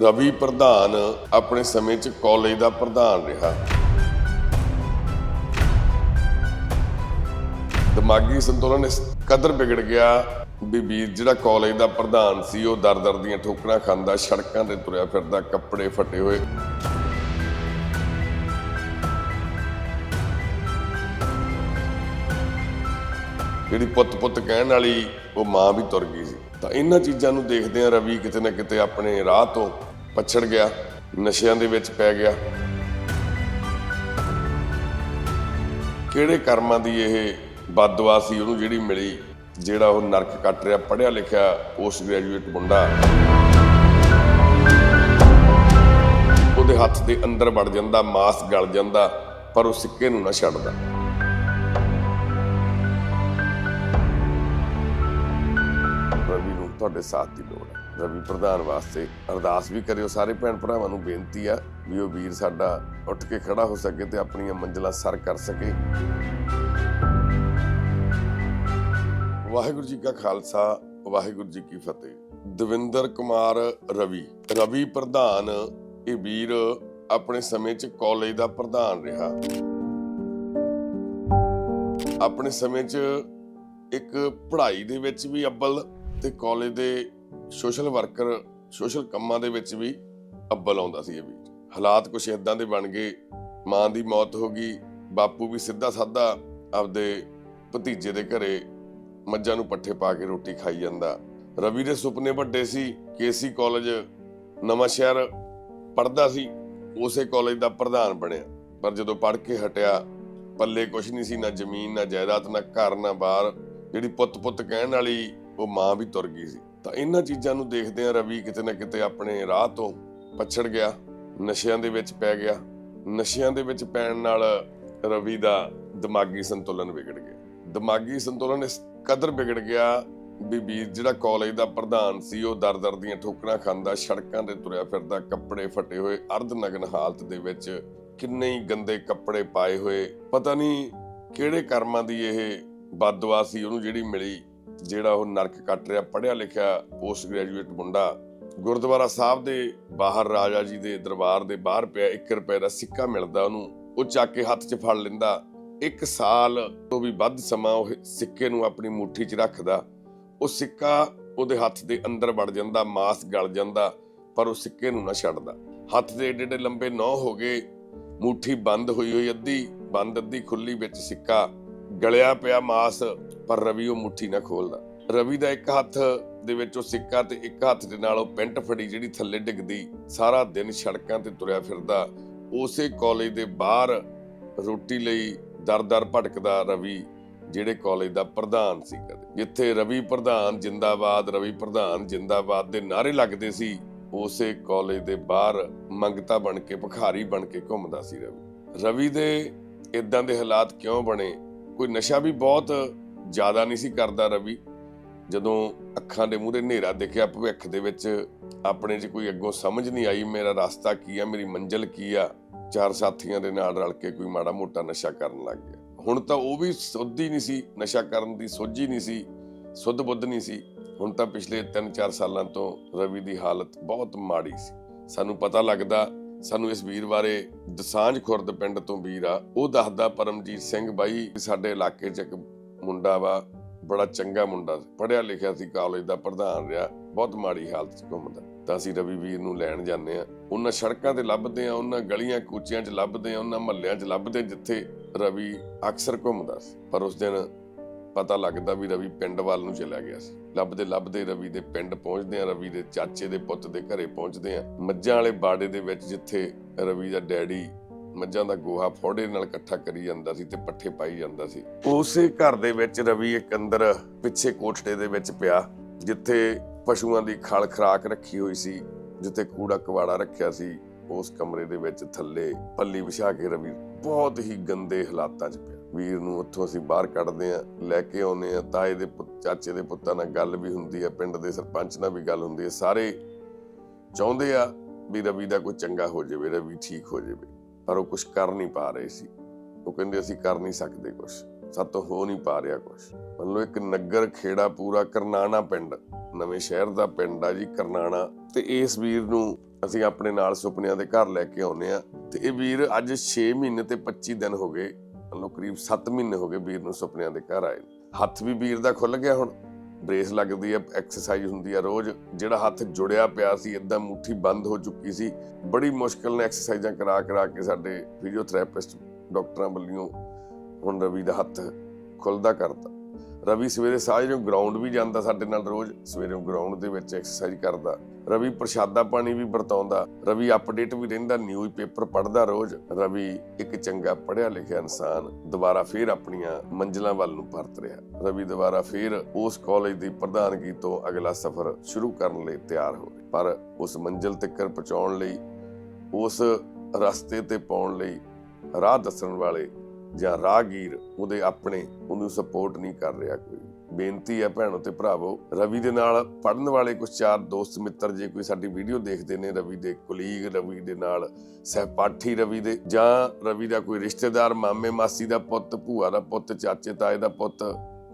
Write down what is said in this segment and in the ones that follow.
ਰਵੀ ਪ੍ਰਧਾਨ ਆਪਣੇ ਸਮੇਂ 'ਚ ਕਾਲਜ ਦਾ ਪ੍ਰਧਾਨ ਰਿਹਾ। ਦਿਮਾਗੀ ਸੰਤੁਲਨ ਇਸ ਕਦਰ ਵਿਗੜ ਗਿਆ ਵੀ ਵੀਰ ਜਿਹੜਾ ਕਾਲਜ ਦਾ ਪ੍ਰਧਾਨ ਸੀ, ਉਹ ਦਰ-ਦਰ ਦੀਆਂ ਠੋਕਰਾਂ ਖਾਂਦਾ, ਸੜਕਾਂ ਤੇ ਤੁਰਿਆ ਫਿਰਦਾ, ਕੱਪੜੇ ਫਟੇ ਹੋਏ। ਜਿਹੜੀ ਪੁੱਤ-ਪੁੱਤ ਕਹਿਣ ਵਾਲੀ, ਉਹ ਮਾਂ ਵੀ ਤੁਰ ਗਈ ਸੀ। ਤਾਂ ਇਹਨਾਂ ਚੀਜ਼ਾਂ ਨੂੰ ਦੇਖਦੇ ਆ ਰਵੀ ਕਿਤੇ ਨਾ ਕਿਤੇ ਆਪਣੇ ਰਾਹ ਤੋਂ ਪਛੜ ਗਿਆ, ਨਸ਼ਿਆਂ ਦੇ ਵਿੱਚ ਪੈ ਗਿਆ। ਕਿਹੜੇ ਕਰਮਾਂ ਦੀ ਇਹ ਬਦਦੁਆ ਸੀ ਉਹਨੂੰ ਜਿਹੜੀ ਮਿਲੀ, ਜਿਹੜਾ ਉਹ ਨਰਕ ਕੱਟ ਰਿਹਾ ਪੜਿਆ ਲਿਖਿਆ ਪੋਸਟ ਗ੍ਰੈਜੂਏਟ ਮੁੰਡਾ। ਉਹਦੇ ਹੱਥ ਦੇ ਅੰਦਰ ਵੜ ਜਾਂਦਾ, ਮਾਸ ਗਲ ਜਾਂਦਾ, ਪਰ ਉਹ ਸਿੱਕੇ ਨੂੰ ਨਾ ਛੱਡਦਾ। ਤੁਹਾਡੇ ਸਾਥ ਦੀ ਲੋੜ ਹੈ। ਰਵੀ ਪ੍ਰਧਾਨ ਵਾਸਤੇ ਅਰਦਾਸ ਵੀ ਕਰਿਓ। ਸਾਰੇ ਭੈਣ ਭਰਾਵਾਂ ਨੂੰ ਬੇਨਤੀ ਆ ਵੀ ਉਹ ਵੀਰ ਸਾਡਾ ਉੱਠ ਕੇ ਖੜਾ ਹੋ ਸਕੇ ਤੇ ਆਪਣੀਆਂ ਮੰਜ਼ਿਲਾਂ ਸਰ ਕਰ ਸਕੇ। ਵਾਹਿਗੁਰੂ ਜੀ ਕਾ ਖਾਲਸਾ, ਵਾਹਿਗੁਰੂ ਜੀ ਕੀ ਫਤਿਹ। ਦਵਿੰਦਰ ਕੁਮਾਰ ਰਵੀ। ਰਵੀ ਪ੍ਰਧਾਨ, ਇਹ ਵੀਰ ਆਪਣੇ ਸਮੇਂ 'ਚ ਕਾਲਜ ਦਾ ਪ੍ਰਧਾਨ ਰਿਹਾ। ਆਪਣੇ ਸਮੇਂ 'ਚ ਇੱਕ ਪੜ੍ਹਾਈ ਦੇ ਵਿੱਚ ਵੀ ਅੱਵਲ ਤੇ ਕਾਲਜ ਦੇ ਸੋਸ਼ਲ ਵਰਕਰ ਸੋਸ਼ਲ ਕੰਮਾਂ ਦੇ ਵਿੱਚ ਵੀ ਅੱਬਲ ਆਉਂਦਾ ਸੀ ਇਹ ਵੀ। ਹਾਲਾਤ ਕੁਛ ਇਦਾਂ ਦੇ ਬਣ ਗਏ, ਮਾਂ ਦੀ ਮੌਤ ਹੋ ਗਈ, ਬਾਪੂ ਵੀ ਸਿੱਧਾ ਸਾਦਾ ਆਪਦੇ ਭਤੀਜੇ ਦੇ ਘਰੇ ਮੱਝਾਂ ਨੂੰ ਪੱਠੇ ਪਾ ਕੇ ਰੋਟੀ ਖਾਈ ਜਾਂਦਾ। ਰਵੀ ਦੇ ਸੁਪਨੇ ਵੱਡੇ ਸੀ, ਕੇਸੀ ਕਾਲਜ ਨਵਾਂ ਸ਼ਹਿਰ ਪੜਦਾ ਸੀ, ਉਸੇ ਕਾਲਜ ਦਾ ਪ੍ਰਧਾਨ ਬਣਿਆ। ਪਰ ਜਦੋਂ ਪੜ ਕੇ ਹਟਿਆ, ਪੱਲੇ ਕੁਛ ਨਹੀਂ ਸੀ, ਨਾ ਜ਼ਮੀਨ, ਨਾ ਜਾਇਦਾਦ, ਨਾ ਘਰ, ਨਾ ਬਾਹਰ। ਜਿਹੜੀ ਪੁੱਤ-ਪੁੱਤ ਕਹਿਣ ਵਾਲੀ ਉਹ ਮਾਂ ਵੀ ਤੁਰ ਗਈ ਸੀ। ਤਾਂ ਇਹਨਾਂ ਚੀਜ਼ਾਂ ਨੂੰ ਦੇਖਦੇ ਆ ਰਵੀ ਕਿਤੇ ਨਾ ਕਿਤੇ ਆਪਣੇ ਰਾਹ ਤੋਂ ਪਛੜ ਗਿਆ, ਨਸ਼ਿਆਂ ਦੇ ਵਿੱਚ ਪੈ ਗਿਆ। ਨਸ਼ਿਆਂ ਦੇ ਵਿੱਚ ਪੈਣ ਨਾਲ ਰਵੀ ਦਾ ਦਿਮਾਗੀ ਸੰਤੁਲਨ ਵਿਗੜ ਗਿਆ। ਦਿਮਾਗੀ ਸੰਤੁਲਨ ਇਸ ਕਦਰ ਵਿਗੜ ਗਿਆ ਵੀ ਜਿਹੜਾ ਕਾਲਜ ਦਾ ਪ੍ਰਧਾਨ ਸੀ, ਉਹ ਦਰ-ਦਰ ਦੀਆਂ ਠੋਕਰਾਂ ਖਾਂਦਾ, ਸੜਕਾਂ ਤੇ ਤੁਰਿਆ ਫਿਰਦਾ, ਕੱਪੜੇ ਫਟੇ ਹੋਏ ਅਰਧ ਨਗਨ ਹਾਲਤ ਦੇ ਵਿੱਚ ਕਿੰਨੇ ਹੀ ਗੰਦੇ ਕੱਪੜੇ ਪਾਏ ਹੋਏ। ਪਤਾ ਨਹੀਂ ਕਿਹੜੇ ਕਰਮਾਂ ਦੀ ਇਹ ਬਦਦੁਆ ਸੀ, ਉਹਨੂੰ ਜਿਹੜੀ ਮਿਲੀ। ਜਿਹੜਾ ਉਹ ਨਰਕ ਕੱਟ ਰਿਹਾ ਪੜਿਆ ਲਿਖਿਆ ਪੋਸਟ ਗ੍ਰੈਜੂਏਟ ਮੁੰਡਾ ਗੁਰਦੁਆਰਾ ਸਾਹਿਬ ਦੇ ਬਾਹਰ, ਰਾਜਾ ਜੀ ਦੇ ਦਰਬਾਰ ਦੇ ਬਾਹਰ ਪਿਆ 1 ਰੁਪਏ ਦਾ ਸਿੱਕਾ ਮਿਲਦਾ ਉਹਨੂੰ, ਉਹ ਚੱਕ ਕੇ ਹੱਥ 'ਚ ਫੜ ਲੈਂਦਾ। ਇੱਕ ਸਾਲ ਤੋਂ ਵੀ ਵੱਧ ਸਮਾਂ ਉਹ ਸਿੱਕੇ ਨੂੰ ਆਪਣੀ ਮੁੱਠੀ 'ਚ ਰੱਖਦਾ, ਉਹ ਸਿੱਕਾ ਉਹਦੇ ਹੱਥ ਦੇ ਅੰਦਰ ਵੜ ਜਾਂਦਾ, ਮਾਸ ਗਲ ਜਾਂਦਾ, ਪਰ ਉਹ ਸਿੱਕੇ ਨੂੰ ਨਾ ਛੱਡਦਾ। ਹੱਥ ਦੇ ਏਡੇ ਏਡੇ ਲੰਬੇ ਨੌ ਹੋ ਗਏ, ਮੁੱਠੀ ਬੰਦ ਹੋਈ ਹੋਈ ਅੱਧੀ, ਬੰਦ ਅੱਧੀ ਖੁੱਲੀ ਵਿੱਚ ਸਿੱਕਾ ਗਲਿਆ ਪਿਆ ਮਾਸ, ਪਰ ਰਵੀ ਉਹ ਮੁੱਠੀ ਨਾ ਖੋਲਦਾ। ਰਵੀ ਦਾ ਇੱਕ ਹੱਥ ਦੇ ਵਿੱਚ ਉਹ ਸਿੱਕਾ ਤੇ ਇੱਕ ਹੱਥ ਦੇ ਨਾਲ ਉਹ ਪੈਂਟ ਫੜੀ ਜਿਹੜੀ ਥੱਲੇ ਡਿੱਗਦੀ, ਸਾਰਾ ਦਿਨ ਸੜਕਾਂ ਤੇ ਤੁਰਿਆ ਫਿਰਦਾ। ਉਸੇ ਕਾਲਜ ਦੇ ਬਾਹਰ ਰੋਟੀ ਲਈ ਦਰ-ਦਰ ਭਟਕਦਾ ਰਵੀ, ਜਿਹੜੇ ਕਾਲਜ ਦਾ ਪ੍ਰਧਾਨ ਸੀ ਕਦੇ। ਜਿੱਥੇ ਰਵੀ ਪ੍ਰਧਾਨ ਜਿੰਦਾਬਾਦ, ਰਵੀ ਪ੍ਰਧਾਨ ਜਿੰਦਾਬਾਦ ਦੇ ਨਾਰੇ ਲੱਗਦੇ ਸੀ, ਉਸੇ ਕਾਲਜ ਦੇ ਬਾਹਰ ਮੰਗਤਾ ਬਣ ਕੇ, ਭਖਾਰੀ ਬਣ ਕੇ ਘੁੰਮਦਾ ਸੀ ਰਵੀ। ਰਵੀ ਦੇ ਇਦਾਂ ਦੇ ਹਾਲਾਤ ਕਿਉਂ ਬਣੇ? ਕੋਈ ਨਸ਼ਾ ਵੀ ਬਹੁਤ ਜ਼ਿਆਦਾ ਨਹੀਂ ਸੀ ਕਰਦਾ ਰਵੀ। ਜਦੋਂ ਅੱਖਾਂ ਦੇ ਮੂਹਰੇ ਹਨੇਰਾ ਦਿਖਿਆ, ਭਵਿੱਖ ਦੇ ਵਿੱਚ ਆਪਣੇ 'ਚ ਕੋਈ ਅੱਗੋਂ ਸਮਝ ਨਹੀਂ ਆਈ, ਮੇਰਾ ਰਸਤਾ ਕੀ ਆ, ਮੇਰੀ ਮੰਜ਼ਿਲ ਕੀ ਆ? ਚਾਰ ਸਾਥੀਆਂ ਦੇ ਨਾਲ ਰਲ ਕੇ ਕੋਈ ਮਾੜਾ ਮੋਟਾ ਨਸ਼ਾ ਕਰਨ ਲੱਗ ਗਿਆ। ਹੁਣ ਤਾਂ ਉਹ ਵੀ ਸੁੱਧੀ ਨਹੀਂ ਸੀ, ਨਸ਼ਾ ਕਰਨ ਦੀ ਸੋਝੀ ਨਹੀਂ ਸੀ, ਸੁੱਧ ਬੁੱਧ ਨਹੀਂ ਸੀ। ਹੁਣ ਤਾਂ ਪਿਛਲੇ 3-4 ਸਾਲਾਂ ਤੋਂ ਰਵੀ ਦੀ ਹਾਲਤ ਬਹੁਤ ਮਾੜੀ ਸੀ। ਸਾਨੂੰ ਪਤਾ ਲੱਗਦਾ ਸਾਨੂੰ ਇਸ ਵੀਰ ਬਾਰੇ ਦਸਾਂਝ ਖੁਰਦ ਪਿੰਡ ਤੋਂ ਵੀਰ ਆ। ਉਹ ਦੱਸਦਾ ਪਰਮਜੀਤ ਸਿੰਘ ਬਾਈ ਸਾਡੇ ਇਲਾਕੇ 'ਚ ਇੱਕ ਮੁੰਡਾ ਵਾ, ਬੜਾ ਚੰਗਾ ਮੁੰਡਾ। ਪੜਿਆ ਲਿਖਿਆ ਸੀ ਕਾਲਜ ਦਾ ਪ੍ਰਧਾਨ ਰਿਹਾ। ਬਹੁਤ ਮਾੜੀ ਹਾਲਤ 'ਚ ਘੁੰਮਦਾ। ਤਾਂ ਅਸੀਂ ਰਵੀ ਵੀਰ ਨੂੰ ਲੈਣ ਜਾਂਦੇ ਆ ਉਹਨਾਂ ਸੜਕਾਂ ਤੇ ਲੱਭਦੇ ਆ ਉਹਨਾਂ ਗਲੀਆਂ ਕੂਚਿਆਂ 'ਚ ਲੱਭਦੇ ਆ ਉਹਨਾਂ ਮਹੱਲਿਆਂ 'ਚ ਲੱਭਦੇ ਜਿੱਥੇ ਰਵੀ ਅਕਸਰ ਘੁੰਮਦਾ ਸੀ। ਪਰ ਉਸ ਦਿਨ ਪਤਾ ਲੱਗਦਾ ਵੀ ਰਵੀ ਪਿੰਡ ਵੱਲ ਨੂੰ ਚਲਾ ਗਿਆ ਸੀ। ਲੱਭਦੇ ਲੱਭਦੇ ਰਵੀ ਦੇ ਪਿੰਡ ਪਹੁੰਚਦੇ ਆ ਰਵੀ ਦੇ ਚਾਚੇ ਦੇ ਪੁੱਤ ਦੇ ਘਰੇ ਪਹੁੰਚਦੇ ਆ ਮੱਝਾਂ ਵਾਲੇ ਬਾੜੇ ਦੇ ਵਿੱਚ ਜਿੱਥੇ ਰਵੀ ਦਾ ਡੈਡੀ ਮੱਝਾਂ ਦਾ ਗੋਹਾ ਫੋੜੇ ਨਾਲ ਇਕੱਠਾ ਕਰੀ ਜਾਂਦਾ ਸੀ ਤੇ ਪੱਠੇ ਪਾਈ ਜਾਂਦਾ ਸੀ। ਉਸੇ ਘਰ ਦੇ ਵਿੱਚ ਰਵੀ ਇੱਕ ਅੰਦਰ ਪਿੱਛੇ ਕੋਠੜੇ ਦੇ ਵਿੱਚ ਪਿਆ, ਜਿੱਥੇ ਪਸ਼ੂਆਂ ਦੀ ਖਲ ਖਰਾਕ ਰੱਖੀ ਹੋਈ ਸੀ, ਜਿੱਥੇ ਕੂੜਾ ਕਵਾੜਾ ਰੱਖਿਆ ਸੀ। ਉਸ ਕਮਰੇ ਦੇ ਵਿੱਚ ਥੱਲੇ ਪੱਲੀ ਵਿਛਾ ਕੇ ਰਵੀ ਬਹੁਤ ਹੀ ਗੰਦੇ ਹਾਲਾਤਾਂ 'ਚ ਪਿਆ। ਵੀਰ ਨੂੰ ਉੱਥੋਂ ਅਸੀਂ ਬਾਹਰ ਕੱਢਦੇ ਆ ਲੈ ਕੇ ਆਉਨੇ ਆ ਤਾਏ ਦੇ ਚਾਚੇ ਦੇ ਪੁੱਤਾਂ ਨਾਲ ਗੱਲ ਵੀ ਹੁੰਦੀ ਆ ਪਿੰਡ ਦੇ ਸਰਪੰਚ ਨਾਲ ਵੀ ਗੱਲ ਹੁੰਦੀ ਹੈ। ਸਾਰੇ ਚਾਹੁੰਦੇ ਆ ਵੀ ਰਵੀ ਦਾ ਕੋਈ ਚੰਗਾ ਹੋ ਜਾਵੇ, ਰਵੀ ਠੀਕ ਹੋ ਜਾਵੇ, ਪਰ ਉਹ ਕੁਝ ਕਰ ਨਹੀਂ ਪਾ ਰਹੇ ਸੀ। ਉਹ ਕਹਿੰਦੇ ਅਸੀਂ ਕਰ ਨਹੀਂ ਸਕਦੇ ਕੁਝ, ਸਾਤੋਂ ਹੋ ਨਹੀਂ ਪਾ ਰਿਹਾ ਕੁਝ। ਮੰਨ ਲਓ ਇੱਕ ਨਗਰ, ਖੇੜਾ ਪੂਰਾ, ਕਰਨਾਣਾ ਪਿੰਡ, ਨਵੇਂ ਸ਼ਹਿਰ ਦਾ ਪਿੰਡ ਆ ਜੀ, ਕਰਨਾਣਾ। ਤੇ ਇਸ ਵੀਰ ਨੂੰ ਅਸੀਂ ਆਪਣੇ ਨਾਲ ਸੁਪਨਿਆਂ ਦੇ ਘਰ ਲੈ ਕੇ ਆਉਨੇ ਆ ਤੇ ਇਹ ਵੀਰ ਅੱਜ 6 ਮਹੀਨੇ ਤੇ 25 ਦਿਨ ਹੋ ਗਏ ਮਤਲਬ ਕਰੀਬ 7 ਮਹੀਨੇ ਹੋ ਗਏ ਵੀਰ ਨੂੰ ਸੁਪਨਿਆਂ ਦੇ ਘਰ ਆਏ ਹੱਥ ਵੀ ਵੀਰ ਦਾ ਖੁੱਲ ਗਿਆ ਹੁਣ। ਬ੍ਰੇਸ ਲੱਗਦੀ ਆ ਐਕਸਰਸਾਈਜ਼ ਹੁੰਦੀ ਆ ਰੋਜ਼। ਜਿਹੜਾ ਹੱਥ ਜੁੜਿਆ ਪਿਆ ਸੀ ਇਦਾਂ ਮੁੱਠੀ ਬੰਦ ਹੋ ਚੁੱਕੀ ਸੀ। ਬੜੀ ਮੁਸ਼ਕਲ ਨਾਲ ਐਕਸਰਸਾਈਜ਼ਾਂ ਕਰਾ ਕਰਾ ਕੇ ਸਾਡੇ ਫਿਜ਼ੀਓਥੈਰੇਪਿਸਟ ਡਾਕਟਰਾਂ ਵੱਲੋਂ ਹੁਣ ਰਵੀ ਦਾ ਹੱਥ ਖੁੱਲਦਾ ਕਰਤਾ। ਰਵੀ ਸਵੇਰੇ ਸਾਜਰੇ ਨੂੰ ਗਰਾਊਂਡ ਵੀ ਜਾਂਦਾ ਸਾਡੇ ਨਾਲ ਰੋਜ਼, ਸਵੇਰੇ ਗਰਾਊਂਡ ਦੇ ਵਿੱਚ ਐਕਸਰਸਾਈਜ਼ ਕਰਦਾ। ਰਵੀ ਪ੍ਰਸ਼ਾਦਾ ਪਾਣੀ ਵੀ ਵਰਤਾਉਂਦਾ। ਰਵੀ ਅਪਡੇਟ ਵੀ ਰਹਿੰਦਾ ਨਿਊਜ਼ ਪੇਪਰ ਪੜ੍ਹਦਾ ਰੋਜ਼। ਰਵੀ ਇੱਕ ਚੰਗਾ ਪੜ੍ਹਿਆ ਲਿਖਿਆ ਇਨਸਾਨ ਦੁਬਾਰਾ ਫੇਰ ਆਪਣੀਆਂ ਮੰਜ਼ਿਲਾਂ ਵੱਲ ਨੂੰ ਪਰਤ ਰਿਹਾ। ਰਵੀ ਦੁਬਾਰਾ ਫੇਰ ਉਸ ਕਾਲਜ ਦੀ ਪ੍ਰਧਾਨਗੀ ਤੋਂ ਅਗਲਾ ਸਫ਼ਰ ਸ਼ੁਰੂ ਕਰਨ ਲਈ ਤਿਆਰ ਹੋ ਪਰ ਉਸ ਮੰਜ਼ਿਲ ਤੱਕ ਪਹੁੰਚਾਉਣ ਲਈ, ਉਸ ਰਸਤੇ ਤੇ ਪਾਉਣ ਲਈ ਰਾਹ ਦੱਸਣ ਵਾਲੇ ਜਾਂ ਰਾਹਗੀਰ ਉਹਦੇ ਆਪਣੇ ਉਹਨੂੰ ਸਪੋਰਟ ਨਹੀਂ ਕਰ ਰਿਹਾ ਕੋਈ। ਬੇਨਤੀ ਹੈ ਭੈਣੋ ਤੇ ਭਰਾਵੋ, ਰਵੀ ਦੇ ਨਾਲ ਪੜਨ ਵਾਲੇ ਕੁਝ ਚਾਰ ਦੋਸਤ ਮਿੱਤਰ ਜੇ ਕੋਈ ਸਾਡੀ ਵੀਡੀਓ ਦੇਖਦੇ ਨੇ, ਰਵੀ ਦੇ ਕੁਲੀਗ ਰਵੀ ਦੇ ਨਾਲ ਸਹਿਪਾਠੀ ਰਵੀ ਦੇ, ਜਾਂ ਰਵੀ ਦਾ ਕੋਈ ਰਿਸ਼ਤੇਦਾਰ, ਮਾਮੇ ਮਾਸੀ ਦਾ ਪੁੱਤ, ਭੂਆ ਦਾ ਪੁੱਤ, ਚਾਚੇ ਤਾਏ ਦਾ ਪੁੱਤ,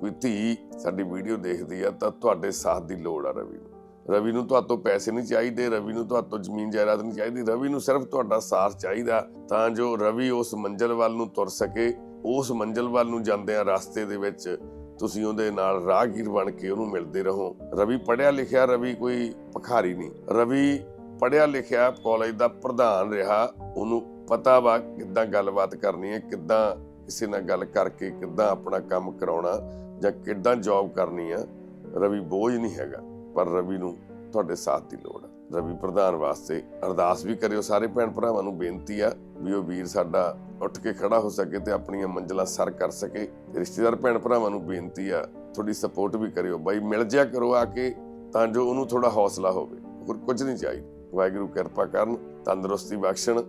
ਕੋਈ ਧੀ ਸਾਡੀ ਵੀਡੀਓ ਦੇਖਦੀ ਆ, ਤਾਂ ਤੁਹਾਡੇ ਸਾਥ ਦੀ ਲੋੜ ਆ ਰਵੀ ਨੂੰ। ਰਵੀ ਨੂੰ ਤੁਹਾਤੋਂ ਪੈਸੇ ਨਹੀਂ ਚਾਹੀਦੇ, ਰਵੀ ਨੂੰ ਤੁਹਾਤੋਂ ਜ਼ਮੀਨ ਜਾਇਦਾਦ ਨਹੀਂ ਚਾਹੀਦੀ, ਰਵੀ ਨੂੰ ਸਿਰਫ ਤੁਹਾਡਾ ਸਾਥ ਚਾਹੀਦਾ, ਤਾਂ ਜੋ ਰਵੀ ਉਸ ਮੰਜ਼ਲ ਵੱਲ ਨੂੰ ਤੁਰ ਸਕੇ, ਉਸ ਮੰਜ਼ਲ ਵੱਲ ਨੂੰ ਜਾਂਦਿਆਂ ਰਸਤੇ ਦੇ ਵਿੱਚ ਤੁਸੀਂ ਉਹਦੇ ਨਾਲ ਰਾਹਗੀਰ ਬਣ ਕੇ ਉਹਨੂੰ ਮਿਲਦੇ ਰਹੋ। ਰਵੀ ਪੜਿਆ ਲਿਖਿਆ ਰਵੀ ਕੋਈ ਭਖਾਰੀ ਨਹੀਂ। ਰਵੀ ਪੜਿਆ ਲਿਖਿਆ ਕਾਲਜ ਦਾ ਪ੍ਰਧਾਨ ਰਿਹਾ, ਉਹਨੂੰ ਪਤਾ ਵਾ ਕਿੱਦਾਂ ਗੱਲਬਾਤ ਕਰਨੀ ਹੈ, ਕਿੱਦਾਂ ਕਿਸੇ ਨਾਲ ਗੱਲ ਕਰਕੇ ਕਿੱਦਾਂ ਆਪਣਾ ਕੰਮ ਕਰਾਉਣਾ ਜਾਂ ਕਿੱਦਾਂ ਜੌਬ ਕਰਨੀ ਆ, ਰਵੀ ਬੋਝ ਨਹੀਂ ਹੈਗਾ। ਪਰ ਰਵੀ ਨੂੰ ਤੁਹਾਡੇ ਸਾਥ ਦੀ ਲੋੜ ਹੈ ਰਵੀ ਪ੍ਰਧਾਨ ਵਾਸਤੇ ਅਰਦਾਸ ਵੀ ਕਰਿਓ। ਸਾਰੇ ਭੈਣ ਭਰਾਵਾਂ ਨੂੰ ਬੇਨਤੀ ਆ ਵੀ ਉਹ ਵੀਰ ਸਾਡਾ ਉੱਠ ਕੇ ਖੜਾ ਹੋ ਸਕੇ ਤੇ ਆਪਣੀਆਂ ਮੰਜ਼ਲਾਂ ਸਰ ਕਰ ਸਕੇ। ਰਿਸ਼ਤੇਦਾਰ ਭੈਣ ਭਰਾਵਾਂ ਨੂੰ ਬੇਨਤੀ ਆ, ਤੁਹਾਡੀ ਸਪੋਰਟ ਵੀ ਕਰਿਓ। ਬਾਈ, ਮਿਲ ਜਿਆ ਕਰੋ ਆ ਕੇ ਤਾਂ ਜੋ ਉਹਨੂੰ ਥੋੜਾ ਹੌਸਲਾ ਹੋਵੇ। ਹੋਰ ਕੁਝ ਨਹੀਂ ਚਾਹੀਦਾ। ਵਾਹਿਗੁਰੂ ਕਿਰਪਾ ਕਰਨ, ਤੰਦਰੁਸਤੀ ਬਖਸ਼ਣ।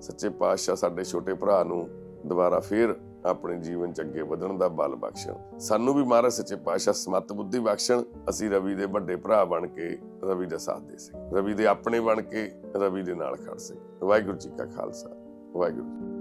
ਸੱਚੇ ਪਾਤਸ਼ਾਹ ਸਾਡੇ ਛੋਟੇ ਭਰਾ ਨੂੰ ਦੁਬਾਰਾ ਫੇਰ ਆਪਣੇ ਜੀਵਨ ਚ ਅੱਗੇ ਵਧਣ ਦਾ ਬਲ ਬਖਸ਼ਣ। ਸਾਨੂੰ ਵੀ ਮਹਾਰਾਜ ਸੱਚੇ ਪਾਤਸ਼ਾਹ ਸਮਤ ਬੁੱਧੀ ਬਖਸ਼ਣ। ਅਸੀਂ ਰਵੀ ਦੇ ਵੱਡੇ ਭਰਾ ਬਣ ਕੇ ਰਵੀ ਦਾ ਸਾਥ ਦੇ ਸਕੇ ਰਵੀ ਦੇ ਆਪਣੇ ਬਣ ਕੇ ਰਵੀ ਦੇ ਨਾਲ ਖੜ ਸਕੇ ਵਾਹਿਗੁਰੂ ਜੀ ਕਾ ਖਾਲਸਾ। ਵਾਹਿਗੁਰੂ ਜੀ